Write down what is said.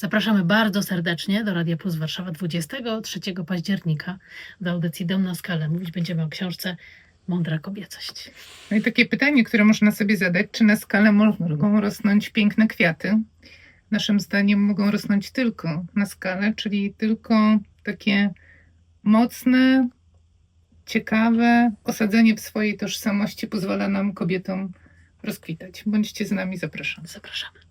Zapraszamy bardzo serdecznie do Radia Plus Warszawa 23 października do audycji Dom na skalę. Mówić będziemy o książce Mądra kobiecość. No i takie pytanie, które można sobie zadać, czy na skalę mogą rosnąć piękne kwiaty? Naszym zdaniem mogą rosnąć tylko na skalę, czyli tylko takie mocne, ciekawe osadzenie w swojej tożsamości pozwala nam kobietom rozkwitać. Bądźcie z nami, zapraszam. Zapraszamy.